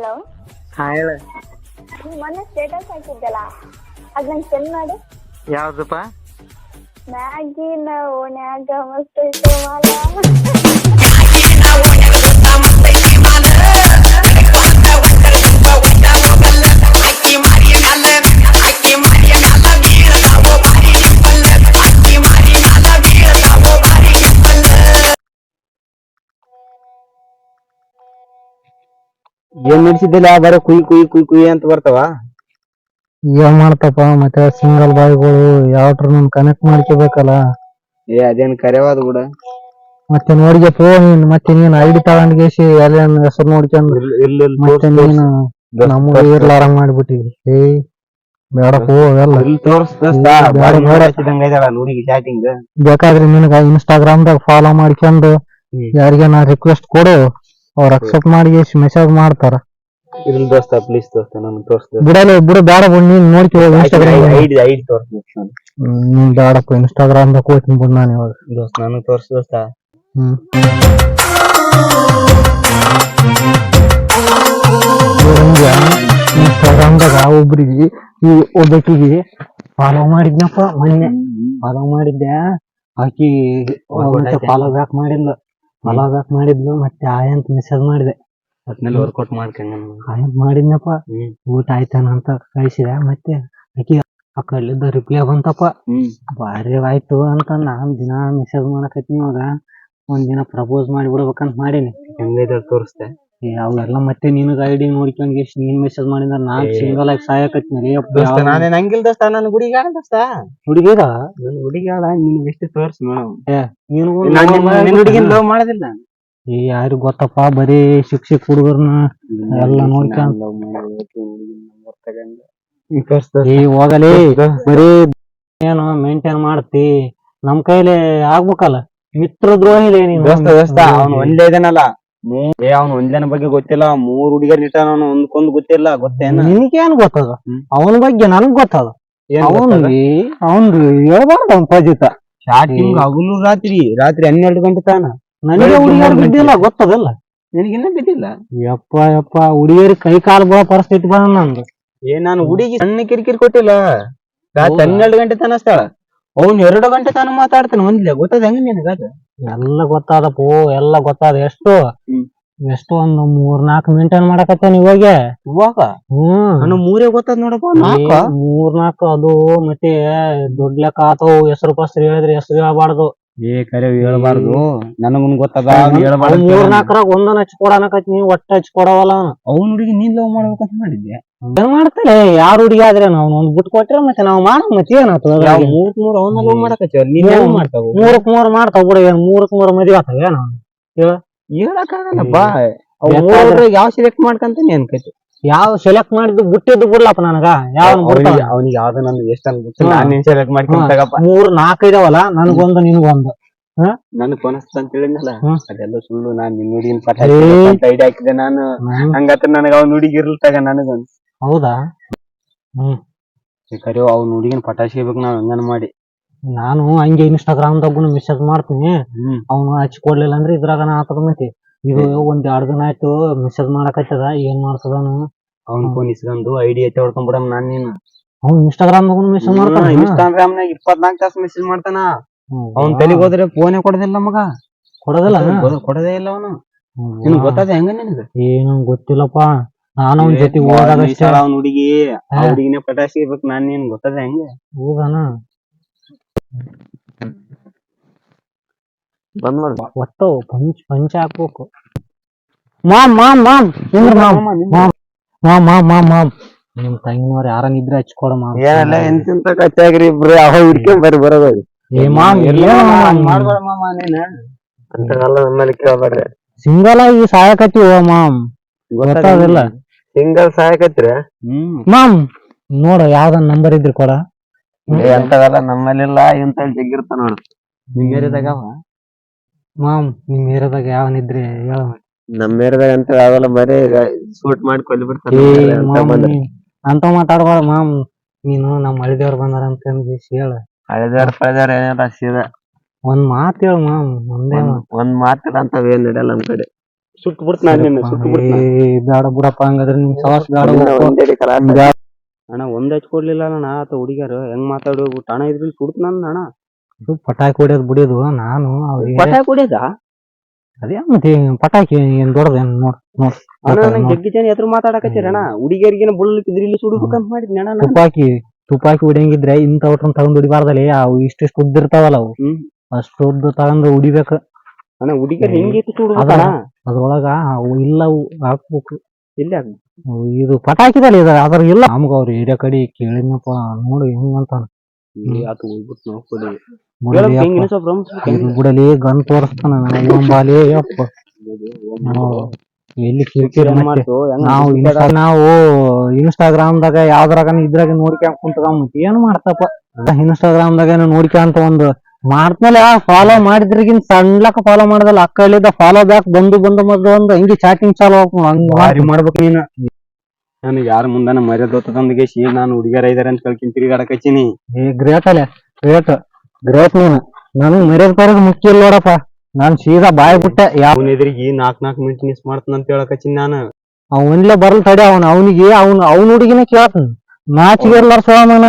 Hello? ಹಾ ಹೇಳ. ಮೊನ್ನೆ ಸ್ಟೇಟಸ್ ಹಾಕಿದ್ದಲ್ಲ ಅದ್ ನಂಗೆ ಸೆಂಡ್ ಮಾಡು. ಯಾವ್ದಪ್ಪ ಮ್ಯಾಗಿನ ಓಣ್ಯಾಗ ಮಸ್ತ್ ಐತೆ ಮಾಲ ಏನ್ ನಡ್ಸಿದ್ದಲ್ಲ? ಬರ ಕುಯ್ ಕುಯ್ ಕುಯ್ ಕುಯ್ ಅಂತ ಬರ್ತಾವ? ಏನ್ ಮಾಡ್ತಪ್ಪ ಮತ್ತೆ ಸಿಂಗಲ್ ಬಾಯ್ಗಳು ಯಾವ್ಟ್ರ ನಮ್ ಕನೆಕ್ಟ್ ಮಾಡ್ಕೋಬೇಕಲ್ಲ. ಏ ಅದೇನ್ ಕರೆವಾದ ಕೂಡ ಮತ್ತೆ ನೋಡಿಗೆ ಫೋನ್ ಮತ್ತೆ ನೀನ್ ಐಡಿ ತಗೊಂಡ್ಗೇಸಿ ಎಲ್ಲ ಹೆಸರು ನೋಡ್ಕೊಂಡ್ ಇಲ್ಲ ಮತ್ತೆ ನೀನು ನಮಗೆ ಇರ್ಲಾರಂಗ್ ಮಾಡ್ಬಿಟ್ಟಿವಿ ಏ ಬೇಡ, ಬೇಕಾದ್ರೆ ನಿನಗ ಇನ್ಸ್ಟಾಗ್ರಾಮ್ ದಾಗ ಫಾಲೋ ಮಾಡ್ಕೊಂಡು. ಯಾರಿಗೆ ನಾ ರಿಕ್ವೆಸ್ಟ್ ಕೊಡು. ಅವ್ರ ಅಕ್ಸೆಪ್ಟ್ ಮಾಡಿ ಮೆಸೇಜ್ ಮಾಡ್ತಾರ. ಇರ್ಲಿ ದೋಸ್ತ ಪ್ಲೀಸ್ ದೋಸ್ತ ನನ್ ತೋರ್ಸ್ ಬಿಡಲ್ಲ ಬಿಡು ಬೇಡ ಬಿಡು ನೀನ್ ನೋಡ್ತೀವಿ ಇನ್ಸ್ಟಾಗ್ರಾಮ್ ಐಡಿ ಐಡಿ ತೋರ್ಸ್ ನೀನ್. ಬೇಡಪ್ಪ ಇನ್ಸ್ಟಾಗ್ರಾಮ್ ದಾಗ ಹೋಗ್ತೀನಿ ಬಿಡು ನಾನು ಇವಾಗ. ದೋಸ್ತ ನನಗ್ ತೋರ್ಸ್ ದೋಸ್ತ. ಹ್ಮ್. ಇನ್ಸ್ಟಾಗ್ರಾಮ್ದಾಗ ಒಬ್ರಿಗೆ ಈ ಒಬ್ಬಕಿಗೆ ಫಾಲೋ ಮಾಡಿದ್ನಪ್ಪ ಮೊನ್ನೆ. ಫಾಲೋ ಮಾಡಿದ್ದೆ. ಆಕಿ ಫಾಲೋ ಬ್ಯಾಕ್ ಮಾಡಿದ್ಲು. ಬ್ಯಾಕ್ ಮಾಡಿದ್ಲು ಮತ್ತೆ ಆಯ್ ಅಂತ ಮೆಸೇಜ್ ಮಾಡಿದೆ. ಅದ್ಮೇಲೆ ವರ್ಕೌಟ್ ಮಾಡ್ಕೊಂಡ್ ಆಯ್ ಅಂತ ಮಾಡಿದ್ನಪ್ಪ? ಹ್ಮ್. ಊಟ ಆಯ್ತಾನ ಅಂತ ಕಳಿಸಿದೆ ಮತ್ತೆ ಆಕಿ ಆ ಕಲ್ಲಿದ್ದ ರಿಪ್ಲೈ ಬಂತಪ್ಪ ಭಾರಿ ಆಯ್ತು ಅಂತ ನಾನ್ ದಿನ ಮೆಸೇಜ್ ಮಾಡಕತ್ತೀನಿ ಇವಾಗ. ಒಂದಿನ ಪ್ರಪೋಸ್ ಮಾಡಿ ಬಿಡ್ಬೇಕಂತ ಮಾಡೀನಿ. ಹೆಂಗೈತೆ ತೋರಿಸ್ತೆ ಏ ಅವೆಲ್ಲ ಮತ್ತೆ ನಿನಗ ಐಡಿ ನೋಡ್ಕೊಂಡ್ ಎಷ್ಟ್ ನೀನ್ ಮೆಸೇಜ್ ಮಾಡಿದ್ರ ನಾನ್ ಸಿಂಗಲ್ ಆಗಿ ಸಾಯಕತ್ತೀನಿ ದೋಸ್ತ ನಾನೇನ್ ಹಂಗಿಲ್ ದೋಸ್ತ ನನ್ ಆಡ ದೋಸ್ತ. ಹುಡುಗಿರ ನನ್ ಹುಡುಗಿ ಆಡ ನಿನ್ ಎಷ್ಟು ತೋರ್ಸ್ ಮೇಡಮ್ ನೀನು ಹುಡುಗಿನ ಲವ್ ಮಾಡೋದಿಲ್ಲ? ಏ ಯಾರು ಗೊತ್ತಪ್ಪ ಬರೀ ಶಿಕ್ಷೆ ಹುಡುಗರ್ನ ಎಲ್ಲ ನೋಡ್ಕೊಂಡ್. ಏ ಹೋಗಲೇ. ಬರೀ ಏನು ಮೇಂಟೈನ್ ಮಾಡ್ತಿ. ನಮ್ ಕೈಲಿ ಆಗ್ಬೇಕಲ್ಲ. ಮಿತ್ರ ದ್ರೋಹಿಲೇ ನೀನು. ದೋಸ್ತ ದೋಸ್ತ ಅವ್ನು ಒಂದೇ ಇದನಲ್ಲ. ಏ ಅವ್ನು ಒಂದ್ಲನ ಬಗ್ಗೆ ಗೊತ್ತಿಲ್ಲ ಮೂರ್ ಹುಡುಗರ್ ಇಟ್ಟಾನ ನಾನು ಒಂದ್ಕೊಂದ್ ಗೊತ್ತಿಲ್ಲ ಗೊತ್ತೇನ ನಿನಗೇನ್ ಗೊತ್ತದ. ಅವನ ಬಗ್ಗೆ ನನಗ್ ಗೊತ್ತದ. ಏನ್ ಗೊತ್ತದ? ಅವನ್ಗೆ ಅವನ್ ಹೇಳ್ಬಾರ್ದು ಅವ್ನ ಪಜಿತ ಸ್ಟಾರ್ಟಿಂಗ್ ಹಗಲು ರಾತ್ರಿ? ರಾತ್ರಿ ಹನ್ನೆರಡು ಗಂಟೆ ತಾನ? ನನಗೆ ಹುಡುಗಿಯರ್ ಬಿದ್ದಿಲ್ಲ ಗೊತ್ತದಲ್ಲ? ನಿನಗಿನ್ನ ಬಿದ್ದಿಲ್ಲ? ಯಪ್ಪ ಯಪ್ಪ ಹುಡುಗಿಯರ್ ಕೈ ಕಾಲು ಬೀಳೋ ಪರಿಸ್ಥಿತಿ ಬಂದ ನಂದು. ಏ ನಾನು ಹುಡುಗಿ ಸಣ್ಣ ಕಿರಿಕಿರಿ ಕೊಟ್ಟಿಲ್ಲ. ರಾತ್ರಿ? ಹನ್ನೆರಡು ಗಂಟೆ ತನ ಸ್ಥಳ ಅವ್ನ್ ಎರಡು ಗಂಟೆ ತಾನ ಮಾತಾಡ್ತಾನೆ ಒಂದ್ಲೆ. ಗೊತ್ತದ ಹೆಂಗ ನಿನಗ ಎಲ್ಲ ಗೊತ್ತಾದಪ್ಪೋ ಎಲ್ಲ ಗೊತ್ತಾದ. ಎಷ್ಟು? ಎಷ್ಟು? ಒಂದು ಮೂರ್ ನಾಲ್ಕ್ ಮೇಂಟೈನ್ ಮಾಡಕತ್ತೇನೆ ಇವಾಗ ಇವಾಗ? ಹ್ಮ್. ನಾನು ಮೂರೇ ಗೊತ್ತದ ನೋಡಪ್ಪ ನಾಲ್ಕ? ಮೂರ್ ನಾಲ್ಕು ಅದು ಮತ್ತೆ ದೊಡ್ಡ ಲೆಕ್ಕ ಆತವು ಹೆಸರು ಪಸ್ರು ಹೇಳಿದ್ರೆ ಹೆಸರು ಹೇಳ್ಬಾರ್ದು. ಏ ಕರೆ ಹೇಳ್ಬಾರ್ದು. ನನಗುನ್ ಗೊತ್ತದ? ಅವ್ ಮೂರ್ ಹೇಳ್ಬಾರ್ದು ನಾಲ್ಕರಾಗ ಒಂದನ್ನ ಹಚ್ಕೊಡನಕತ್ ನೀವ್ ಒಟ್ಟ ಹಚ್ಕೊಡವಲ್ಲ ಅವ್ನು. ಅವ್ನ ಹುಡುಗಿ ನೀನ್ ಲವ್ ಮಾಡ್ಬೇಕಂತ ಮಾಡಿದ್ದೆ ಏನ್ ಮಾಡ್ತಾರೆ ಯಾರ ಹುಡುಗಿ ಆದ್ರೆ ನಾವು ಒಂದ್ ಬಿಟ್ಟು ಕೊಟ್ರೆ ಮತ್ತೆ ನಾವ್ ಮಾಡ ಮತ್ತೆ ಏನಾಗ್ತದ? ಮೂರ್ ಮೂರ್ ಅವನ್ನ ಲವ್ ಮಾಡಕಚ್ಚ ನೀನ್ ಹೆಂಗ್. ಮಾಡ್ತಾವ ಮೂರಕ್ ಮೂರ್ ಮಾಡ್ತಾವ ಬಿಡು ಏನ್ ಮೂರಕ್ ಮೂರ್ ಮದ್ವೆ ಆತಾವ ಏನ ಹೇಳಕ್ಕಾಗಲ್ಲ ಬಾ. ಅವ್ ಮೂರದ್ರಾಗ ಯಾವ ಸೆಲೆಕ್ಟ್ ಮಾಡ್ಕಂತಾನೆ ಅನ್ಕೈತಿ. ಯಾವ ಸೆಲೆಕ್ಟ್ ಮಾಡಿದ್ದು ಬಿಟ್ಟಿದ್ದು ಬಿಡ್ಲಪ್ಪ ನನಗ? ಯಾವ ಅವನಿಗೆ ಯಾವ್ದು ನನ್ಗೆ ಎಷ್ಟ ಗೊತ್ತಿಲ್ಲ ನಾನು ನಾನೇನ್ ಸೆಲೆಕ್ಟ್ ಮಾಡ್ಕೊಂತಾಗಪ್ಪ ಮೂರ್ ನಾಲ್ಕು ಇದಾವಲ್ಲ ನನ್ಗೊಂದು ನಿನ್ಗೊಂದು. ನನ್ ಕೊನಸ್ತ ಅಂತ ಹೇಳಿದ್ನಲ್ಲ ಅದೆಲ್ಲ ಸುಳ್ಳು ನಾನ್ ನಿನ್ ಹುಡುಗಿನ ಪಟ ಐಡಿಯಾ ಐಡಿ ಹಾಕಿದೆ ನಾನು. ಹಂಗತ್ರ ನನಗ ಅವ್ನ ಹುಡುಗಿ ಇರ್ಲತ್ತಾಗ ನನಗೊಂದು. ಹೌದಾ? ಹ್ಮ್. ಕರೆಯೋ ಅವ್ನ ಹುಡುಗಿನ ಪಟಾಯಿಸ್ಬೇಕು ನಾವ್ ಹಂಗನ ಮಾಡಿ. ನಾನು ಹಂಗೆ ಇನ್ಸ್ಟಾಗ್ರಾಮ್ ದಾಗೂ ಮೆಸೇಜ್ ಮಾಡ್ತೀನಿ. ಅವನು ಅವ್ನು ಹಚ್ಚಿ ಕೊಡ್ಲಿಲ್ಲ ಅಂದ್ರೆ ನಾ ಆತದ ಮತ್ತೆ ಇದು ಒಂದ್ ಎರಡ್ ದಿನ ಆಯ್ತು ಮೆಸೇಜ್ ಮಾಡಕತ್ತದ ಏನ್ ಮಾಡ್ತದನು ಅವ್ನ? ಫೋನ್ ಇಸ್ಕೊಂಡು ಐಡಿ ಹೊಡ್ಕೊಂಡ್ ಹೊಡ್ಕೊಂಡ್ಬಿಡಮ್ ನಾನ್ ನೀನು. ಅವ್ನು ಇನ್ಸ್ಟಾಗ್ರಾಮ್ ಮೆಸೇಜ್ ಮಾಡ್ತಾನ? ಇನ್ಸ್ಟಾಗ್ರಾಮ್ ನಾಗ ಇಪ್ಪತ್ನಾಲ್ಕು ತಾಸು ಮೆಸೇಜ್ ಮಾಡ್ತಾನ. ಅವ್ನ ತಲೆಗೆ ಹೋದ್ರೆ ಫೋನೇ ಕೊಡೋದಿಲ್ಲ ಮಗ. ಕೊಡೋದಿಲ್ಲ? ಕೊಡದೇ ಇಲ್ಲ ಅವನು. ನಿನಗ್ ಗೊತ್ತಾದ ಹೆಂಗ ನಿನಗ? ಏನು ಗೊತ್ತಿಲ್ಲಪ್ಪ. ನಾನು ಅವ್ನ ಜೊತೆ ಹೋದಾಗ ಅವ್ನ ಹುಡುಗಿ ಹುಡುಗಿನ ಪಟಾಸಿ ಇರ್ಬೇಕು ನಾನ್ ನೀನ್ ಗೊತ್ತದ ಹೆಂಗ? ಹೋಗಾನ ಬಂದ್ ಮಾಡ್. ಒಟ್ಟು ಪಂಚ್ ಪಂಚ ಹಾಕ್ಬೇಕು. Ma'am ma'am ma'am. ನಿಂದ್ರ ma'am? Ma'am ma'am ma'am. Ma'am ma'am ನಿಮ್ ತಂಗಿನವ್ರ ಯಾರನ್ನ ಇದ್ರೆ ಹಚ್ಕೊಡ ಮಾಮ್. ಏನಲ್ಲ ಎಂತಿಂತ ಕಚ್ಚಾಗ್ರಿ ಇಬ್ರು ಅವ ಹಿಡ್ಕೊಂಡ್ ಬರ್ರಿ ಬರೋದು ಏ ಮಾಮ್ ಮಾಡ್ಬೇಡ ಮಾಮ ನೀನ್. ಅಂತವೆಲ್ಲ ನಮ್ಮಲ್ಲಿ ಕೇಳ್ಬೇಡ್ರಿ. ಸಿಂಗಲ್ ಆಗಿ ಸಾಯಕತ್ತಿ ಓ ಮಾಮ್. ಗೊತ್ತಾಗಲ್ಲ ಸಿಂಗಲ್ ಸಹಾಯಕತ್ರಿ? ಹ್ಮ್. ಮಾಮ್ ನೋಡ ಯಾವ್ದ ನಂಬರ್ ಇದ್ರಿ ಕೊಡ. ಅಂತವೆಲ್ಲ ನಮ್ಮಲ್ಲಿಲ್ಲ ಇಂತ ಜಗ್ಗಿರ್ತ ನೋಡು. ನಿಮ್ ಏರಿಯಾದಾಗ ಮಾಮ್ ನಿಮ್ ಏರಿಯಾದಾಗ ಯಾವನ್ ಇದ್ರಿ ಹೇಳ. ನಮ್ಮ ಏರಿಯಾದಾಗ ಅಂತ ಅವೆಲ್ಲ ಬರೀ ಸೂಟ್ ಮಾಡಿ ಕೊಲ್ಲಿ ಬಿಡ್ತಾರೆ ಅಂತ ಮಾತಾಡ್ಬಾರ ಮಾಮ್ ನೀನು ನಮ್ಮ ಹಳಿದೇವ್ರು ಬಂದಾರ ಅಂತ ಹೇಳ. ಹಳೆದಾರ ಪಳೆದಾರ ಏನಾರ ಸೀದಾ ಒಂದ್ ಮಾತ್ ಹೇಳ ಮಾಮ್ ಒಂದೇ ಮಾತ್. ಒಂದ್ ಮಾತಿಲ್ಲ ಅಂತ ಏನ್ ನಡೆಯಲ್ಲ ನಮ್ ಕಡೆ. ಸುಟ್ಟು ಬಿಡ್ತ ನಾನು ನಿನ್ನ ಸುಟ್ಟು ಬಿಡ್ತ ಏ ಬ್ಯಾಡ ಬಿಡಪ್ಪ ಹಂಗಾದ್ರೆ ನಿಮ್ ಸವಾಸ ಬ್ಯಾಡ. ಅಣ್ಣ ಒಂದ್ ಹಚ್ ಕೊಡ್ಲಿಲ್ಲ ಅಣ್ಣ ಆತ ಹುಡುಗಿಯರು. ಹೆಂಗ್ ಮಾತಾಡೋ ಅಣ್ಣ ಇದ್ರಲ್ಲಿ ಸುಡ್ತ ನನ್ ಅಣ್ಣ. ಇದು ಪಟಾಕಿ ಹೊಡಿಯೋದು ಬಿಡಿಯೋದು ನಾನು ಅವ್ರಿಗೆ ಪಟ ಕುಡಿಯದ ಅದೇ ಮತ್ತೆ ಪಟಾಕಿ ಏನ್ ದೊಡ್ಡದೇನ್ ನೋಡ್ ನೋಡ್ ಅಣ್ಣ ಜಗ್ಗಿ ಜನ ಎದುರು ಮಾತಾಡಕತ್ತೀರ ಅಣ್ಣ. ಹುಡುಗಿಯರಿಗೇನ ಬುಳ್ಳಿದ್ರೆ ಇಲ್ಲಿ ಸುಡ್ಬೇಕಂತ ಮಾಡಿದ್ನಿ ಅಣ್ಣ ನಾನು. ತುಪಾಕಿ ತುಪಾಕಿ ಹೊಡಿಯಂಗಿದ್ರೆ ಇಂಥವ್ರನ್ನ ತಗೊಂಡ್ ಹೊಡಿಬಾರ್ದಲ್ಲಿ ಅವು ಇಷ್ಟಿಷ್ಟು ಉದ್ದ ಇರ್ತಾವಲ್ಲ ಅವು. ಹ್ಮ್. ಅಷ್ಟು ಉದ್ದ ತಗೊಂಡ್ ಹೊಡಿಬೇಕು ಅಣ್ಣ ಹುಡುಗಿಯರ್ ಹಿಂಗಿತ್ತು ಸುಡ್ಬೇಕಣ್ಣ ಅದ್ರೊಳಗ ಅವು ಇಲ್ಲ ಅವು ಹಾಕ್ಬೇಕು. ಇಲ್ಲ ಅವು ಇದು ಪಟಾಕಿದಲ್ಲಿ ಇದೆ ಅದ್ರ ಇಲ್ಲ ನಮ್ಗ ಅವ್ರ ಏರಿಯಾ ಕಡೆ ಕೇಳಿದ್ನಪ್ಪ ನೋಡಿ ಹೆಂಗಂತ ಆತು ಹೋಗ್ಬಿಟ್ಟು ನೋಡ್ಕೊಡಿ ಹೇಳ್ಬೇಕು ಹೆಂಗಿನ ಸ್ವಲ್ಪ ರಮಿಸ್ಬೇಕು ಬಿಡಲಿ ಗನ್ ತೋರಿಸ್ತಾನ ಓಂಬಾಲಿ ಯಪ್ಪ. ನಾವು ಎಲ್ಲಿ ಕಿರಿಕಿರಿ ಮಾಡ್ತು, ನಾವು ಇನ್ಸ್ಟಾ- ನಾವು ಇನ್ಸ್ಟಾಗ್ರಾಮ್ದಾಗ ಯಾವ್ದ್ರಾಗ ಇದ್ರಾಗ ನೋಡ್ಕೊಂಡ್ ಕುಂತ್ಕೊಂಡ್ ಏನ್ ಮಾಡ್ತಪ್ಪ? ಇನ್ಸ್ಟಾಗ್ರಾಮ್ದಾಗ ನೋಡ್ಕೊಂತ ಒಂದು ಮಾಡ್ದ್ಮೇಲೆ ಫಾಲೋ ಮಾಡಿದ್ರಿಗಿನ್ ಸಣ್ಣಕ ಫಾಲೋ ಮಾಡದಲ್ಲ ಅಕ್ಕಳಿದ ಫಾಲೋ ಬ್ಯಾಕ್ ಬಂದು ಬಂದು ಮದ್ದು ಒಂದು ಹಿಂಗೆ ಚಾಟಿಂಗ್ ಚಾಲು ಹಂಗ ಮಾಡ್ಬೇಕು ನೀನು. ನನಗೆ ಯಾರ ಮುಂದಾನ ಮರ್ಯಾದ ಹೊತ್ತದೊಂದಿಗೆ ಶೀ ನಾನು ಹುಡುಗಿಯರ ಇದಾರೆ ಅಂತ ಕಳ್ಕೊಂಡ್ ಏ ಗ್ರೇಟ್ ಅಲ್ಲ ಗ್ರೇಟ್ ಗ್ರೇಟ್ ನೀನು. ನನಗ್ ಮರ್ಯಾದ ಬರೋದು ಮುಖ್ಯ ಇಲ್ಲ ನೋಡಪ್ಪ. ನಾನ್ ಸೀದಾ ಬಾಯ್ ಬಿಟ್ಟೆ ಯಾವ ಅವನ ಎದುರಿಗೆ ನಾಕ್ ನಾಕ್ ಮಿನಿಟ್ ಮಿಸ್ ಮಾಡ್ತಾನ ಅಂತ ಹಚ್ಚಿನಿ ನಾನು. ಅವನ್ಲೇ ಬರಲ್ ತಡಿ ಅವನ್. ಅವನಿಗೆ ಅವ್ನ ಅವ್ನ ಹುಡುಗಿನ ಕೇಳ್ತಾನ. ನಾಚಿಗೆ ಇರ್ಲಾರ ಸೋಮನ.